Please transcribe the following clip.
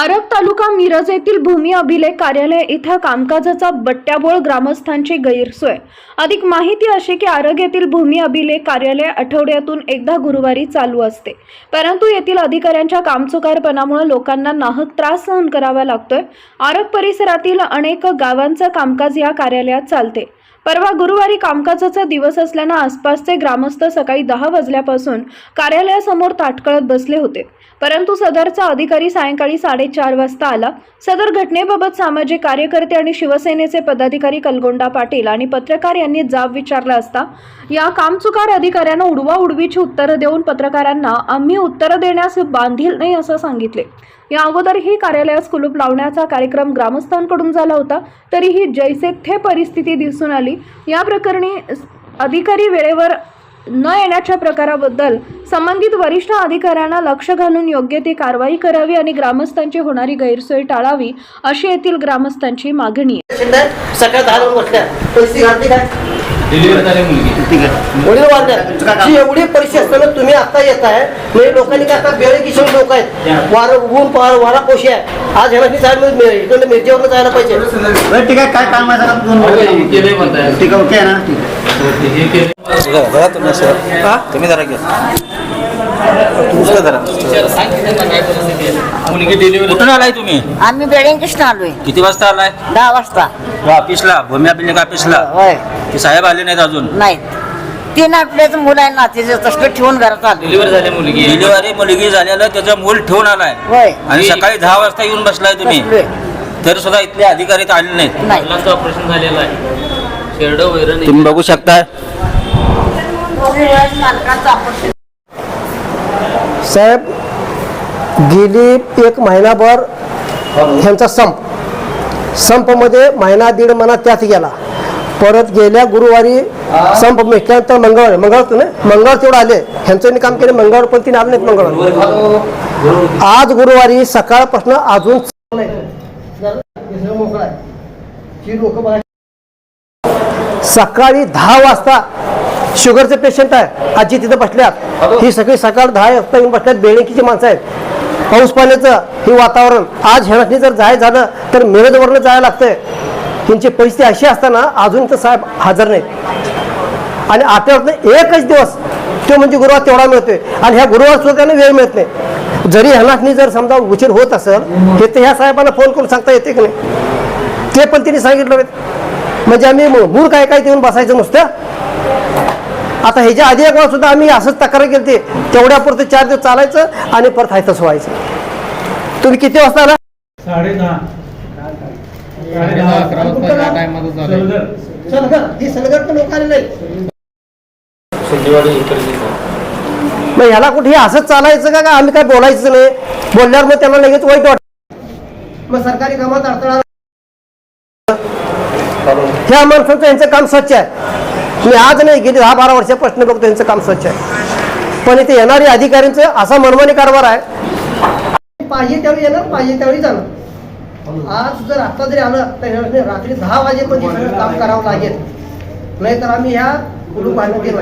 Arag taluka Miraj येथील भूमी अभिलेख कार्यालय इथं कामकाजाचा बट्ट्याबोळ ग्रामस्थांची गैरसोय. अधिक माहिती अशी की आरग येथील भूमी अभिलेख कार्यालय आठवड्यातून एकदा गुरुवारी चालू असते. परंतु येथील अधिकाऱ्यांच्या कामचुकारपणामुळे लोकांना नाहक त्रास सहन करावा लागतोय. आरग परिसरातील अनेक गावांचं कामकाज या कार्यालयात चालते. परवा गुरुवारी कामकाजाचा दिवस असल्यानं आसपासचे ग्रामस्थ सकाळी दहा वाजल्यापासून कार्यालयासमोर ताटकळत बसले होते. परंतु सदरचा अधिकारी सायंकाळी साडेचार वाजता आला. सदर घटनेबाबत सामाजिक कार्यकर्ते आणि शिवसेनेचे पदाधिकारी कलगोंडा पाटील आणि पत्रकार यांनी जाब विचारला असता या कामचुकार अधिकाऱ्यांना उडवा उडवीची उत्तरं देऊन पत्रकारांना आम्ही उत्तरं देण्यास बांधील नाही असं सांगितले. या अगोदरही कार्यालयास कुलूप लावण्याचा कार्यक्रम ग्रामस्थांकडून झाला होता तरीही जैसे थे परिस्थिती दिसून आली. या प्रकरणी अधिकारी वेळेवर न येण्याच्या प्रकाराबद्दल संबंधित वरिष्ठ अधिकाऱ्यांना लक्ष घालून योग्य ती कारवाई करावी आणि ग्रामस्थांची होणारी गैरसोय टाळावी अशी येथील ग्रामस्थांची मागणी सकाळ वडील जी एवढी परिस्थिती असताना तुम्ही आता येत आहे म्हणजे लोकांनी काय आता बेळे किशोर लोक आहेत. वार ऊन पार वारा पोशी आहे. आज ह्याला जायला इकडे मिरजेवर जायला पाहिजे. ठीक आहे. काय काम आहे हे ठीक आहे ओके ना? हे तुम्ही सर. तुम्ही जरा घ्या. मुलगी डिलिव्हरी कुठून आलाय तुम्ही? आम्ही बेळंकीष्ण आलोय. किती वाजता आलाय? दहा वाजता. वा ऑफिसला भूमी अभिलेख ऑफिसला होय. ते साहेब आले नाहीत अजून. नाहीत तीन आठवड्याचं मुलं आहे ना तिचं तसलं ठेवून घरात आलो. डिलिव्हरी झाली मुलगी. डिलिव्हरी मुलगी झालेलं त्याचं मूल ठेवून आलाय. होय. आणि सकाळी दहा वाजता येऊन बसलाय तुम्ही. बसलोय. तरी सुद्धा इथले अधिकारी इथं आले नाहीत. नाही. मुलांचं ऑपरेशन झालेलं आहे. शेरड वैरण तुम्ही बघू मालकाचं आपण साहेब गेली एक महिनाभर ह्यांचा संप. संपमध्ये महिना दीड महिना त्यात गेला. परत गेल्या गुरुवारी संप मिटल्यानंतर मंगळवार. मंगळवार ना मंगळवार तेवढं आले. ह्यांचं काम केले मंगळवार पण तिने आले नाहीत मंगळवार. आज गुरुवारी सकाळपासून अजून सकाळी दहा वाजता शुगरचे पेशंट आहे. आजी तिथं बसल्यात. ही सगळी सकाळ दहा वाजता येऊन बसल्यात. बेळणकीची माणसं आहेत. पाऊस पाण्याचं हे वातावरण. आज ह्यानी जर जाय झालं तर मिरजवरनं जायला लागतंय. ह्यांची परिस्थिती अशी असताना अजून तर साहेब हजर नाहीत. आणि आठवड्यातनं एकच दिवस तो म्हणजे गुरुवार तेवढा मिळतोय. आणि ह्या गुरुवार सुद्धा त्यांना वेळ मिळत नाही. जरी ह्यांना जर समजा उशीर होत असेल हे तर ह्या साहेबांना फोन करून सांगता येते की नाही? ते पण तिने सांगितलं होतं. म्हणजे आम्ही मूळ काय काय देऊन बसायचं नुसतं? आता ह्याच्या आधी एक वेळा सुद्धा आम्ही असंच तक्रार केली तेवढ्या पुरतं चार दिवस चालायचं आणि परत आहे तसं व्हायचं. तुम्ही किती वाजता आला? लोक आले नाही मग ह्याला कुठे हे असंच चालायचं का? का आम्ही काय बोलायचं नाही? बोलल्यावर मग त्यांना लगेच वाईट वाटत. मग सरकारी कामात अडथळा ह्या माणसाचं यांचं काम स्वच्छ आहे. मी आज नाही गेली दहा बारा वर्षापासून बघतो यांचं काम स्वच्छ आहे. पण इथे येणारी अधिकाऱ्यांचं असा मनमानी कारभार आहे. पाहिजे त्यावेळी येणार पाहिजे त्यावेळी जाणार. आज जर आता जरी आलं तर म्हणजे रात्री दहा वाजेपर्यंत काम करावं लागेल. नाही तर आम्ही ह्या कुलूप आणून गेलो